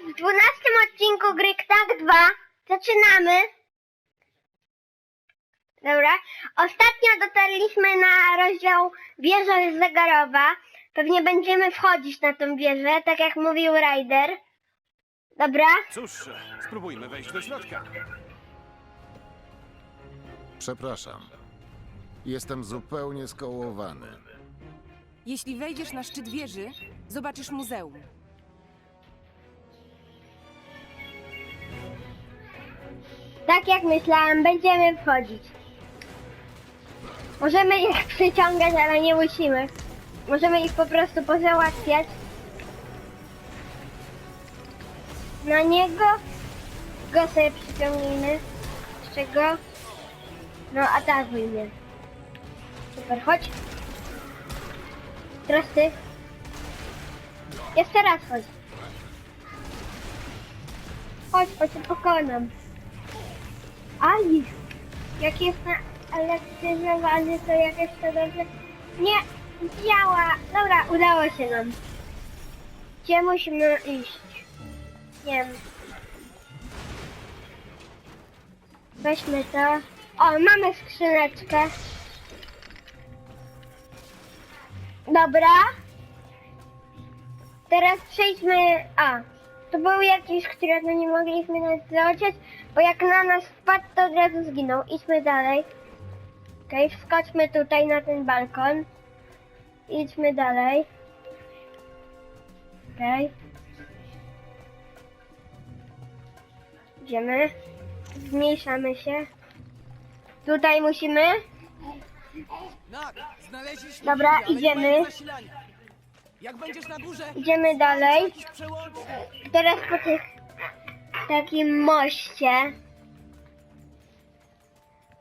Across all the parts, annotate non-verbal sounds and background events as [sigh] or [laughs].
W 12 odcinku gry Knak 2. Zaczynamy. Dobra. Ostatnio dotarliśmy na rozdział wieża zegarowa. Pewnie będziemy wchodzić na tą wieżę, tak jak mówił Ryder. Dobra? Cóż, spróbujmy wejść do środka. Przepraszam. Jestem zupełnie skołowany. Jeśli wejdziesz na szczyt wieży, zobaczysz muzeum. Tak jak myślałam, będziemy wchodzić. Możemy ich [laughs] przyciągać, ale nie musimy. Możemy ich po prostu pozałatwiać. Na niego go sobie przyciągnijmy. Z czego? No, atakuj mnie. Super, chodź. Teraz ty. Jeszcze raz chodź. Chodź, chodź, pokonam. Aj! Jak jest naelektryzowany, to jakoś to dobrze nie działa. Dobra, udało się nam. Gdzie musimy iść? Nie wiem. Weźmy to. O, mamy skrzyneczkę. Dobra. Teraz przejdźmy... A, to był jakiś, którego nie mogliśmy nawet zobaczyć, bo jak na nas wpadł, to od razu zginął. Idźmy dalej. Okej, wskoczmy tutaj na ten balkon. Idźmy dalej. Okej. Idziemy. Zmniejszamy się. Tutaj musimy. Dobra, idziemy. nie mają zasilania. Jak będziesz na górze, Idziemy dalej. Teraz po tych takim moście.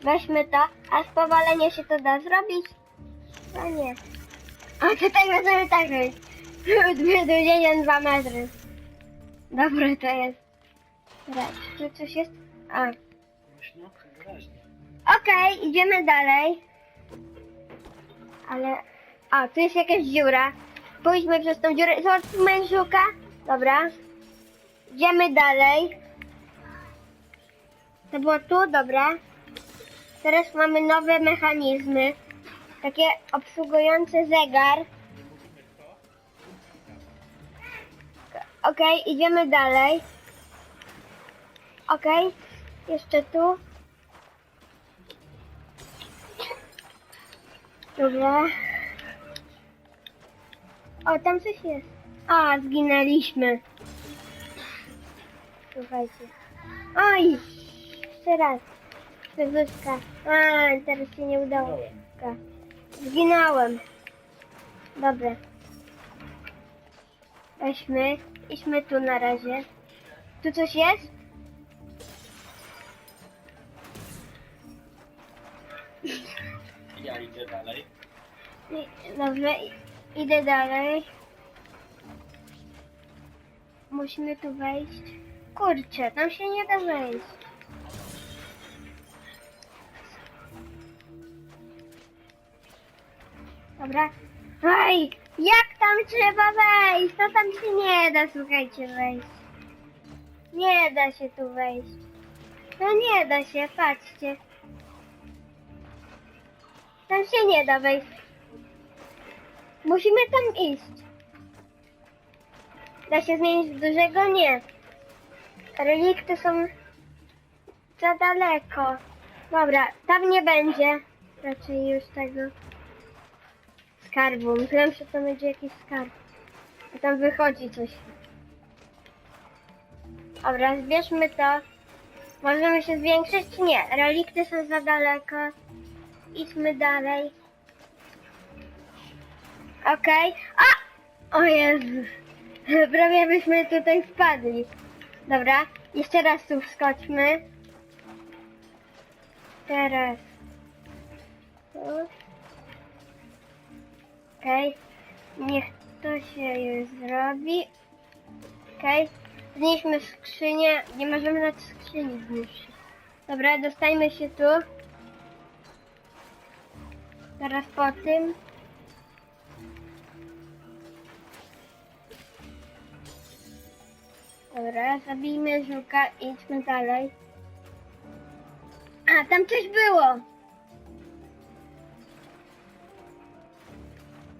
Weźmy to, a spowalenie się to da zrobić? No nie. A tutaj możemy tak robić. [laughs] Wydłużenie 2 metry. Dobre to jest. Dobra, czy coś jest? A. Okej, idziemy dalej. Ale... A, tu jest jakaś dziura. Pójdźmy przez tą dziurę. Zobaczmy żuka. Dobra. Idziemy dalej. To było tu, dobra. Teraz mamy nowe mechanizmy. Takie obsługujące zegar. Okej, idziemy dalej. Okej, jeszcze tu. Dobra. O, tam coś jest. A, zginęliśmy. Słuchajcie. Oj! Jeszcze raz. Przewózka. A, teraz się nie udało. Zginąłem. Dobra. Weźmy. Idźmy tu na razie. Tu coś jest? Ja idę dalej. Dobrze, idę dalej. Musimy tu wejść. Kurczę, tam się nie da wejść. Dobra. Oj, jak tam trzeba wejść? To tam się nie da, słuchajcie, wejść. Nie da się tu wejść. No nie da się, patrzcie. Tam się nie da wejść. Musimy tam iść. Da się zmienić w dużego? Nie. Relikty są za daleko. Dobra, tam nie będzie raczej już tego skarbu. Myślałem, że to będzie jakiś skarb. A tam wychodzi coś. Dobra, zbierzmy to. Możemy się zwiększyć? czy Nie, relikty są za daleko. Idźmy dalej. Okej. A! O Jezus. [laughs] Prawie byśmy tutaj wpadli. Dobra, jeszcze raz tu wskoczmy. Teraz. Tu. Okej. Niech to się już zrobi. Okej. Znieśmy skrzynię. Nie możemy na skrzyni zniszczyć. Dobra, dostajmy się tu. Teraz po tym. Dobra, zabijmy żuka idźmy dalej. A, tam coś było!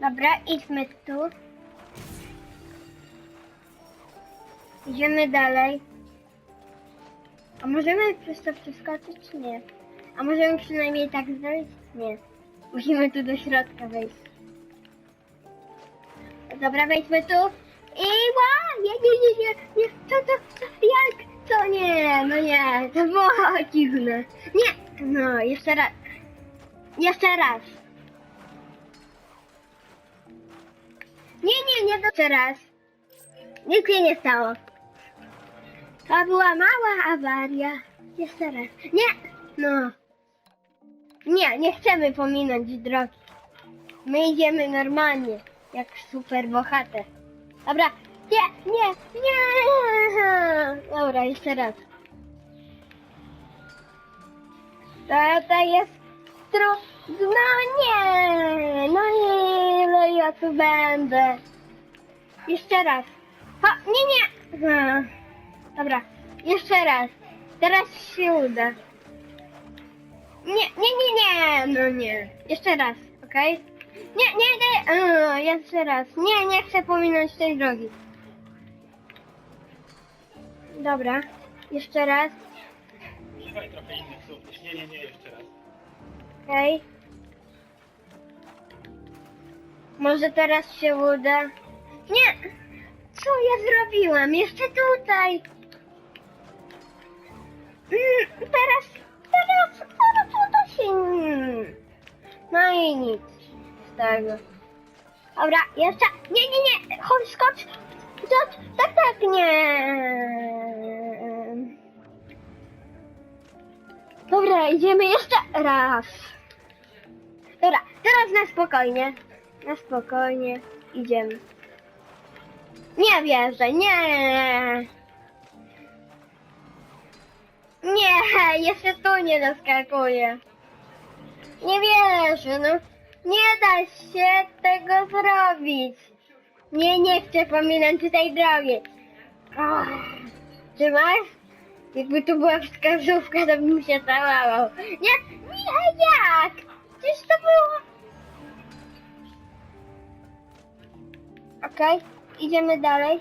Dobra, idźmy tu. Idziemy dalej. A możemy przez to przeskoczyć? czy Nie. A możemy przynajmniej tak zrobić? Nie. Musimy tu do środka wejść. Dobra, wejdźmy tu. I! Nie, nie, nie, nie. Co to? Co? Jak? Co? Nie, no nie. To było dziwne. Nie. No, jeszcze raz. Jeszcze raz. Nie, nie, nie, jeszcze raz. Nic się nie stało. To była mała awaria. Jeszcze raz. Nie! No. Nie, nie chcemy pominąć drogi. My idziemy normalnie, jak super bohater. Dobra, nie, nie, nie! Dobra, jeszcze raz. To, jest trudno, nie! No nie, no ja tu będę. Jeszcze raz. Ha, nie, nie! Dobra, jeszcze raz. Teraz się uda. Nie, nie, nie, nie, no nie. Jeszcze raz, okej? Nie, nie, nie, o, jeszcze raz. Nie, nie chcę pominąć tej drogi. Dobra, jeszcze raz, Używaj trochę innych słów. Nie, nie, nie, jeszcze raz. okej? Może teraz się uda. Nie! Co ja zrobiłem? Jeszcze tutaj! Mm, Teraz, teraz, teraz uda się. No i nic tego. Dobra, jeszcze. Nie, nie, nie! Chodź, skocz! Skocz! Tak, tak, nie! Dobra, idziemy jeszcze raz. Dobra, teraz na spokojnie. Na spokojnie idziemy. Nie wierzę, nie! Nie, [laughs] jeszcze tu nie doskakuję. Nie wierzę, no. Nie da się tego zrobić. Nie, nie chcę pominąć tej drogi. Och, Czy masz? Jakby tu była wskazówka, to bym się załamał. Nie, nie, jak? Przecież to było... Okej, idziemy dalej.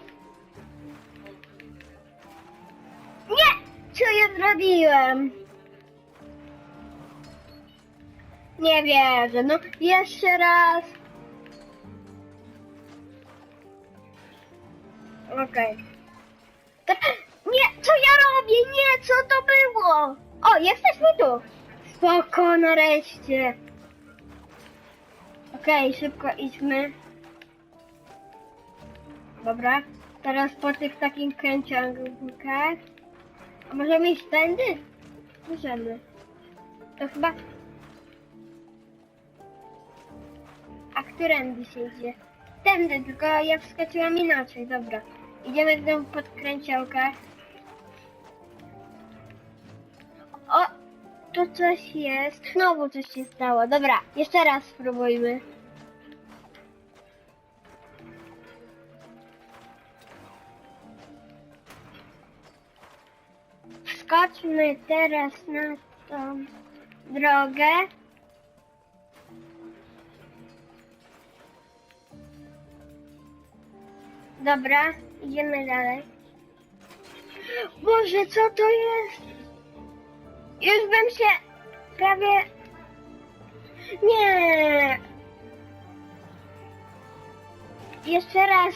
Nie! Co ja zrobiłem? Nie wierzę, no jeszcze raz. Okej. To- Nie, co ja robię? Nie, co to było? O, jesteśmy tu. Spoko, nareszcie. Okej, szybko idźmy. Dobra, teraz po tych takim kręciągnikach. A możemy iść tędy? Możemy. To chyba... A którędy się idzie? Tędy, tylko ja wskoczyłam inaczej, dobra. Idziemy w tą podkręciołkę. O! Tu coś jest. Znowu coś się stało. Dobra, jeszcze raz spróbujmy. Wskoczmy teraz na tą drogę. Dobra, idziemy dalej. Boże, co to jest? Już bym się prawie... Nie! Jeszcze raz.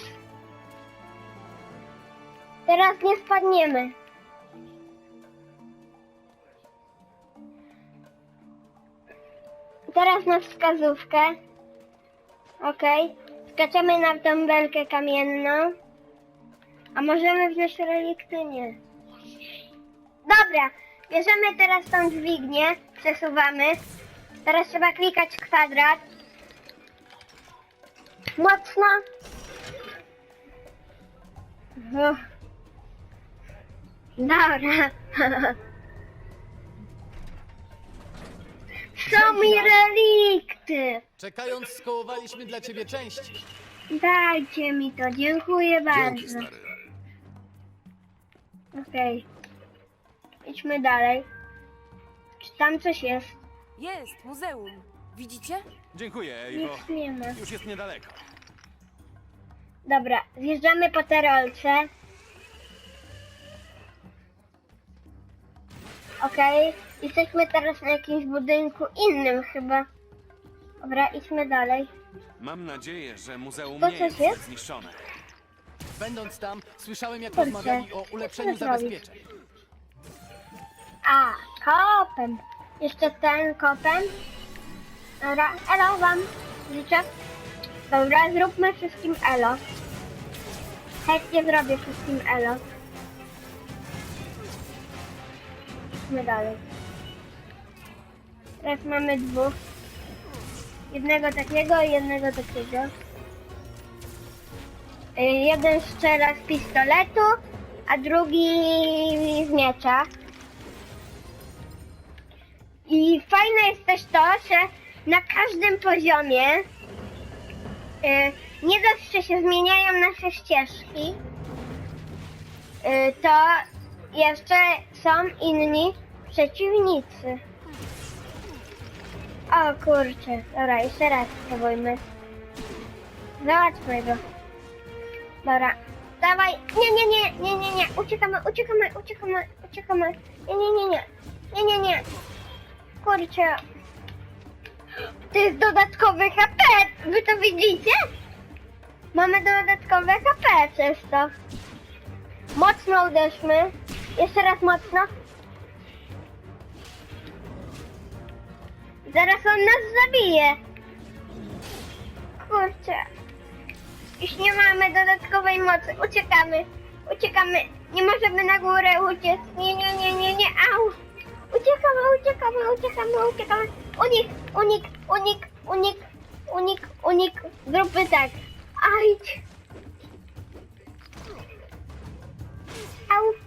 Teraz nie spadniemy. Teraz na wskazówkę. Okej. Skaczemy na tą belkę kamienną. A możemy wziąć relikty? Nie. Dobra. Bierzemy teraz tą dźwignię. Przesuwamy. Teraz trzeba klikać kwadrat. Mocno. Dobra. [laughs] Są mi relikty. Czekając, skołowaliśmy dla ciebie części. Dajcie mi to, dziękuję Dzięki, bardzo. stary. Okej. Idźmy dalej. Czy tam coś jest? Jest, muzeum. Widzicie? Dziękuję. Nic nie ma. Już jest niedaleko. Dobra, zjeżdżamy po tej rolce. Okej, jesteśmy teraz na jakimś budynku innym chyba. Dobra, idźmy dalej. Mam nadzieję, że muzeum To nie coś jest, jest? zniszczone. Będąc tam, słyszałem jak Kurczę, rozmawiali o ulepszeniu zabezpieczeń. A, kopem. Jeszcze ten kopem. Dobra, elo wam życzę. Dobra, zróbmy wszystkim elo. Chętnie zrobię wszystkim elo. Idźmy dalej. Teraz mamy dwóch. Jednego takiego i jednego takiego. Y, Jeden strzela z pistoletu, a drugi z miecza. I fajne jest też to, że na każdym poziomie y, nie dość, że się zmieniają nasze ścieżki, y, to jeszcze są inni przeciwnicy. O kurczę, dobra, jeszcze raz spróbujmy. Załatwmy go. Dobra, dawaj, nie, nie, nie, nie, nie, nie, uciekamy, uciekamy, uciekamy, uciekamy, nie, nie, nie, nie, nie, nie, nie. Kurczę. To jest dodatkowy HP. Wy to widzicie? Mamy dodatkowe HP przez to. Mocno uderzmy. Jeszcze raz mocno. Zaraz on nas zabije. Kurczę. Już nie mamy dodatkowej mocy. Uciekamy. Uciekamy. Nie możemy na górę uciec. Nie, nie, nie, nie, nie. Au. Uciekamy, uciekamy, uciekamy, uciekamy. Unik, unik, unik, unik, unik, unik. Zróbmy tak. Au, au.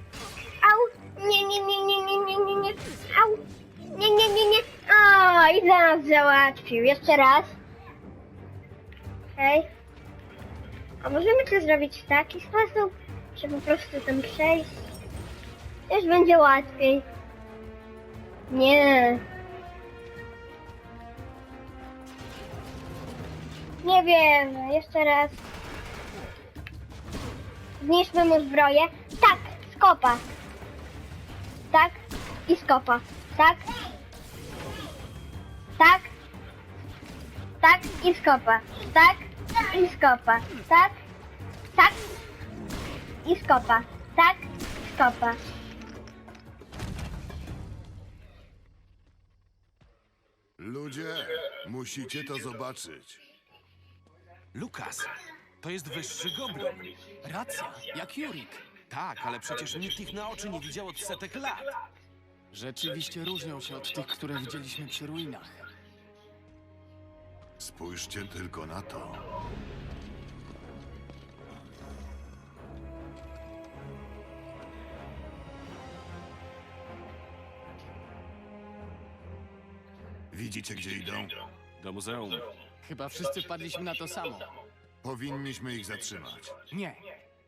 Nie, nie, nie, nie, nie, nie, nie, nie. Au. Nie, nie, nie, nie. O, i nas załatwił. Jeszcze raz. Okej. A możemy to zrobić w taki sposób, że po prostu tam przejść? Już będzie łatwiej. Nie. Nie wiem, jeszcze raz. Zniszczmy mu zbroję. Tak, skopa. I skopa. Tak. Tak. Tak i skopa. Tak i skopa. Tak. Tak i skopa. Tak, skopa. Ludzie, musicie to zobaczyć. Lukas, to jest wyższy goblin. Racja, jak Jurik. Tak, ale przecież nikt ich na oczy nie widział od setek lat. Rzeczywiście różnią się od tych, które widzieliśmy przy ruinach. Spójrzcie tylko na to. Widzicie, gdzie idą? Do muzeum. Chyba wszyscy wpadliśmy na to samo. Powinniśmy ich zatrzymać. Nie.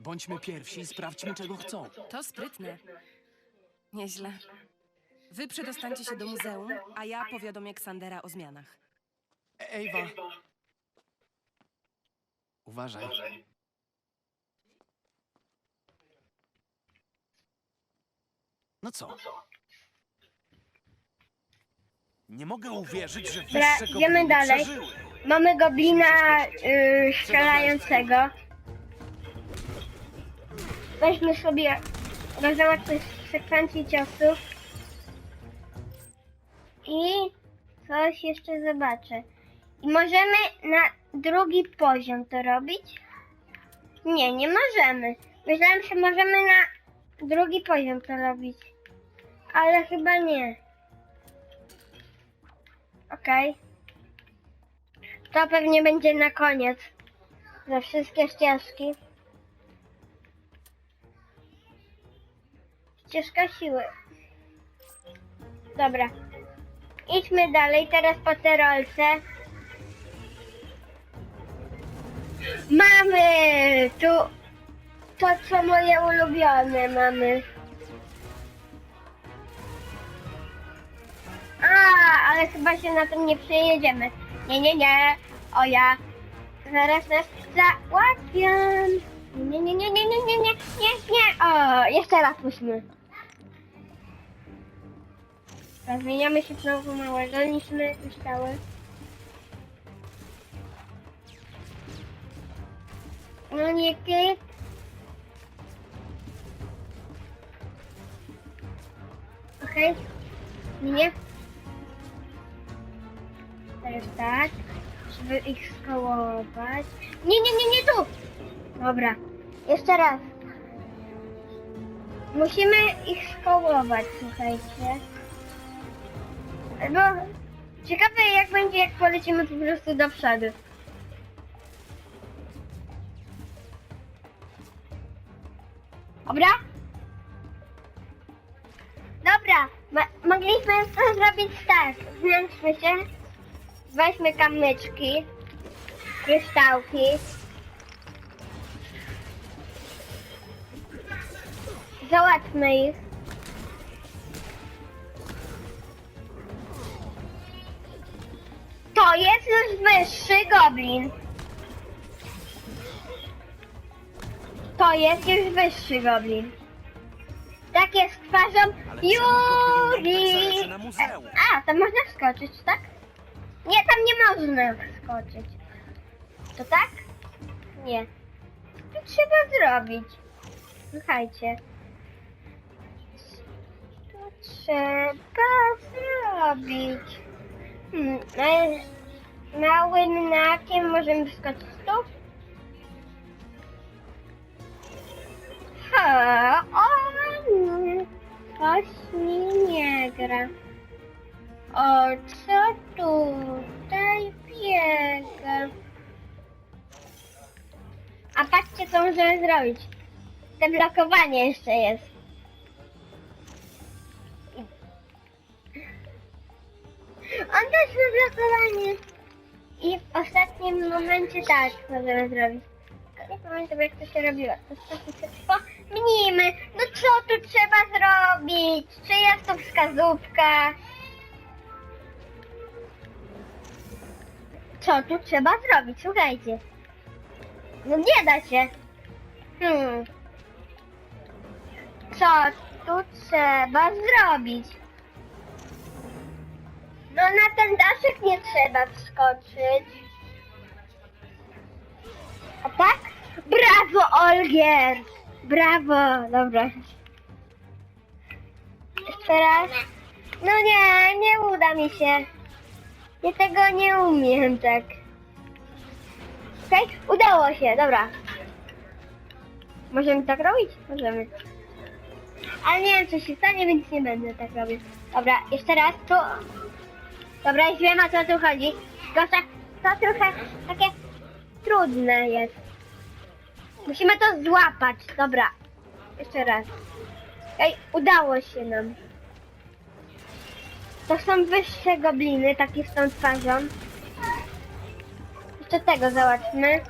Bądźmy pierwsi i sprawdźmy, czego chcą. To sprytne. Nieźle. Wy przedostańcie się do muzeum, a ja powiadomię Ksandera o zmianach. Ewa. Uważaj. No co? Nie mogę uwierzyć, że Dobra, wyższe idziemy gobliny dalej. przeżyły. Mamy goblina yy, strzelającego. Weźmy sobie rozałatwmy sekwencję ciosów. I coś jeszcze zobaczę. I możemy na drugi poziom to robić? Nie, nie możemy. Myślałem, że możemy na drugi poziom to robić. Ale chyba nie. Okej. To pewnie będzie na koniec. Za wszystkie ścieżki. Ścieżka siły. Dobra. Idźmy dalej, teraz po terolce. Mamy! Tu to, co moje ulubione mamy. A, ale chyba się na tym nie przejedziemy. Nie, nie, nie. O ja. Zaraz nas załatwiam. Nie, nie, nie, nie, nie, nie, nie, nie, nie. O, jeszcze raz musimy. Zmieniamy się znowu małego niż my myślały. No nie, ty. Okej. Nie. Teraz tak, żeby ich skołować. Nie, nie, nie, nie tu! Dobra, jeszcze raz. Musimy ich skołować, słuchajcie. Albo ciekawe jak będzie, jak polecimy po prostu do przodu. Dobra? Dobra, mo- mogliśmy to zrobić tak. Zmęczmy się, weźmy kamyczki, kryształki. Załatwmy ich. To jest już wyższy goblin. To jest już wyższy goblin. Tak jest twarzą na muzeum? A, tam można wskoczyć, tak? Nie, tam nie można wskoczyć. To tak? Nie. To trzeba zrobić. Słuchajcie. To trzeba zrobić. Małym nakiem możemy wskoczyć tu? Ha, on coś mi nie gra. O co tutaj biega? A patrzcie, co możemy zrobić. Te blokowanie jeszcze jest. On też ma blokowanie. I w ostatnim momencie tak możemy zrobić. Nie pamiętam jak to się robiło. To. No co tu trzeba zrobić? Czy jest to wskazówka? Co tu trzeba zrobić? Słuchajcie. No nie da się. Hmm. Co tu trzeba zrobić? No na ten daszek nie trzeba wskoczyć. A tak? Brawo, Olgier! Brawo! Dobra. Jeszcze raz. No nie, nie uda mi się. Ja tego nie umiem tak. Okej, udało się, dobra. Możemy tak robić? Możemy. Ale nie wiem, co się stanie, więc nie będę tak robić. Dobra, jeszcze raz tu. Dobra, już wiem o co tu chodzi. Tylko, że to trochę takie trudne jest. Musimy to złapać. Dobra. Jeszcze raz. Ej, udało się nam. To są wyższe gobliny, takie z tą twarzą. Jeszcze tego załatwmy.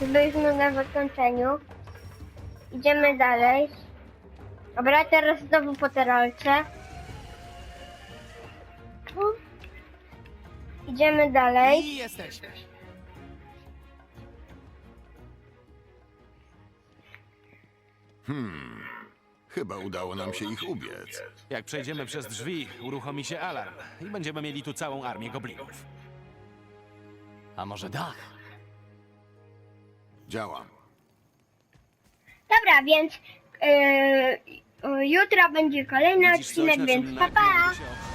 Byliśmy na zakończeniu. Idziemy dalej. Dobra, teraz znowu po te Idziemy dalej. I jesteśmy. Hmm. Chyba udało nam się ich ubiec. Jak przejdziemy przez drzwi, uruchomi się alarm i będziemy mieli tu całą armię goblinów. A może dach? Działam. Dobra, więc yy, jutro będzie kolejny Widzisz coś, odcinek, na więc pa pa! się